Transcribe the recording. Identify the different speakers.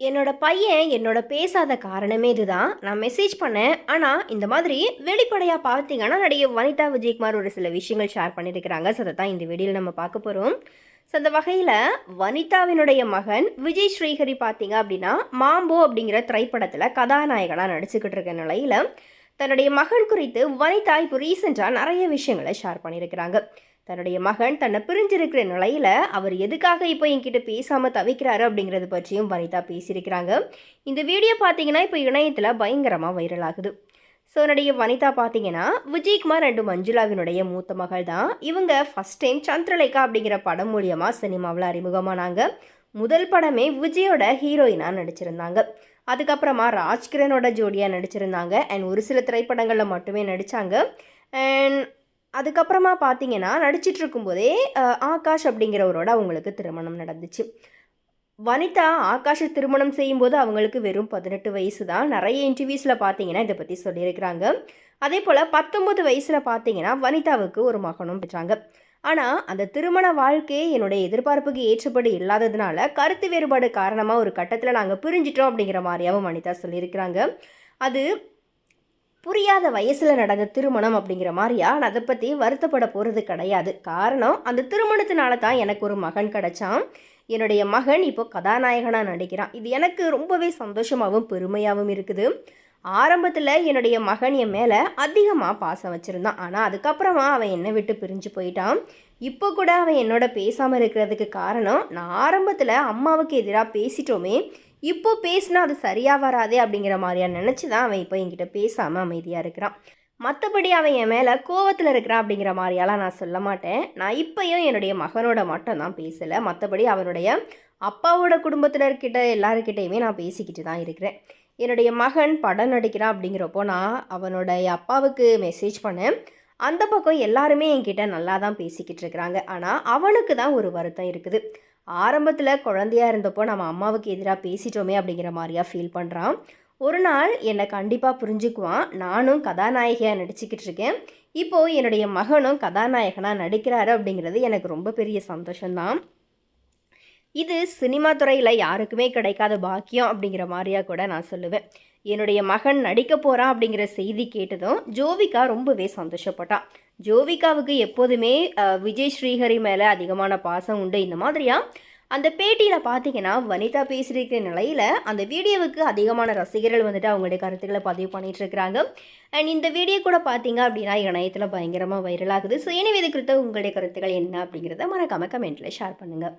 Speaker 1: என்னோட பையன் என்னோட பேசாத காரணமே இதுதான். நான் மெசேஜ் பண்ணேன். ஆனால் இந்த மாதிரி வெளிப்படையாக பார்த்தீங்கன்னா நடிகை வனிதா விஜயகுமார் ஒரு சில விஷயங்கள் ஷேர் பண்ணியிருக்கிறாங்க ஸோ அதை தான் இந்த வீடியோவில் நம்ம பார்க்க போகிறோம் ஸோ அந்த வகையில் வனிதாவினுடைய மகன் விஜய் ஸ்ரீஹரி பார்த்தீங்க அப்படின்னா மாம்போ அப்படிங்கிற திரைப்படத்தில் கதாநாயகனாக நடிச்சுக்கிட்டு இருக்க நிலையில் தன்னுடைய மகன் குறித்து வனிதா இப்போ ரீசெண்டாக நிறைய விஷயங்களை ஷேர் பண்ணியிருக்கிறாங்க. தன்னுடைய மகன் தன்னை பிரிஞ்சிருக்கிற நிலையில் அவர் எதுக்காக இப்போ என்கிட்ட பேசாமல் தவிக்கிறாரு அப்படிங்கிறது பற்றியும் வனிதா பேசியிருக்கிறாங்க. இந்த வீடியோ பார்த்தீங்கன்னா இப்போ இணையத்தில் பயங்கரமாக வைரல் ஆகுது. ஸோ என்னுடைய வனிதா பார்த்தீங்கன்னா விஜய்குமார் அண்டு மஞ்சுளாவினுடைய மூத்த மகள் தான் இவங்க ஃபஸ்ட் டைம் சந்திரலேகா அப்படிங்கிற படம் மூலியமாக சினிமாவில் அறிமுகமானாங்க. முதல் படமே விஜயோட ஹீரோயினாக நடிச்சிருந்தாங்க. அதுக்கப்புறமா ராஜ்கிரனோட ஜோடியாக நடிச்சிருந்தாங்க. அண்ட் ஒரு சில திரைப்படங்களில் மட்டுமே நடித்தாங்க அண்ட் அதுக்கப்புறமா பார்த்தீங்கன்னா நடிச்சிட்டு இருக்கும்போதே ஆகாஷ் அப்படிங்கிறவரோட அவங்களுக்கு திருமணம் நடந்துச்சு. வனிதா ஆகாஷை திருமணம் செய்யும்போது அவங்களுக்கு வெறும் பதினெட்டு வயசு தான் நிறைய இன்டர்வியூஸில் பார்த்தீங்கன்னா இதை பற்றி சொல்லியிருக்கிறாங்க. அதே போல் பத்தொம்பது வயசில் பார்த்தீங்கன்னா வனிதாவுக்கு ஒரு மகனும் பெற்றாங்க. ஆனால் அந்த திருமண வாழ்க்கையே என்னுடைய எதிர்பார்ப்புக்கு ஏற்றபடி இல்லாததுனால கருத்து வேறுபாடு காரணமாக ஒரு கட்டத்தில் நாங்கள் பிரிஞ்சிட்டோம் அப்படிங்கிற மாதிரியாகவும் வனிதா சொல்லியிருக்கிறாங்க. அது புரியாத வயசில் நடந்த திருமணம் அப்படிங்கிற மாதிரியா? நான் அதை பற்றி வருத்தப்பட போகிறது கிடையாது. காரணம் அந்த திருமணத்தினால தான் எனக்கு ஒரு மகன் கிடைச்சான். என்னுடைய மகன் இப்போ கதாநாயகனாக நடிக்கிறான். இது எனக்கு ரொம்பவே சந்தோஷமாகவும் பெருமையாகவும் இருக்குது. ஆரம்பத்தில் என்னுடைய மகன் என் மேலே அதிகமாக பாசம் வச்சுருந்தான். ஆனால் அதுக்கப்புறமா அவன் என்னை விட்டு பிரிஞ்சு போயிட்டான். இப்போ கூட அவன் என்னோட பேசாமல் இருக்கிறதுக்கு காரணம் நான் ஆரம்பத்தில் அம்மாவுக்கு எதிராக பேசிட்டோமே இப்போ பேசினா அது சரியாக வராதே அப்படிங்கிற மாதிரியா நினச்சி தான் அவன் இப்போ என்கிட்ட பேசாமல் அமைதியாக இருக்கிறான். மற்றபடி அவன் என் மேலே கோவத்தில் இருக்கிறான் அப்படிங்கிற மாதிரியாலாம் நான் சொல்ல மாட்டேன். நான் இப்பயும் என்னுடைய மகனோட மட்டும் தான் பேசலை. மற்றபடி அவனுடைய அப்பாவோட குடும்பத்தினர்கிட்ட எல்லாருக்கிட்டையுமே நான் பேசிக்கிட்டு தான் இருக்கிறேன். என்னுடைய மகன் படம் நடிக்கிறான் அப்படிங்கிறப்போ நான் அவனுடைய அப்பாவுக்கு மெசேஜ் பண்ணேன். அந்த பக்கம் எல்லாருமே என்கிட்ட நல்லா தான் பேசிக்கிட்டு இருக்கிறாங்க. ஆனால் அவனுக்கு தான் ஒரு வருத்தம் இருக்குது. ஆரம்பத்தில் குழந்தையா இருந்தப்போ நம்ம அம்மாவுக்கு எதிராக பேசிட்டோமே அப்படிங்கிற மாதிரியா ஃபீல் பண்ணுறான் ஒரு நாள் என்னை கண்டிப்பாக புரிஞ்சுக்குவான். நானும் கதாநாயகியாக நடிச்சுக்கிட்டு இருக்கேன். இப்போது என்னுடைய மகனும் கதாநாயகனாக நடிக்கிறாரு அப்படிங்கிறது எனக்கு ரொம்ப பெரிய சந்தோஷம்தான். இது சினிமா துறையில் யாருக்குமே கிடைக்காத பாக்கியம் அப்படிங்கிற மாதிரியா கூட நான் சொல்லுவேன். என்னுடைய மகன் நடிக்க போகிறான் அப்படிங்கிற செய்தி கேட்டதும் ஜோவிகா ரொம்பவே சந்தோஷப்பட்டான் ஜோவிகாவுக்கு எப்போதுமே விஜய் ஸ்ரீஹரி மேலே அதிகமான பாசம் உண்டு. இந்த மாதிரியா அந்த பேட்டியில் பார்த்தீங்கன்னா வனிதா பேசியிருக்கிற நிலையில் அந்த வீடியோவுக்கு அதிகமான ரசிகர்கள் வந்துட்டு அவங்களுடைய கருத்துக்களை பதிவு பண்ணிட்டு இருக்கிறாங்க. அண்ட் இந்த வீடியோ கூட பார்த்தீங்க அப்படின்னா இணையத்தில் பயங்கரமாக வைரலாகுது ஸோ எனவே இது குறித்த உங்களுடைய கருத்துக்கள் என்ன அப்படிங்கிறத மறக்காம கமெண்ட்டில் ஷேர் பண்ணுங்கள்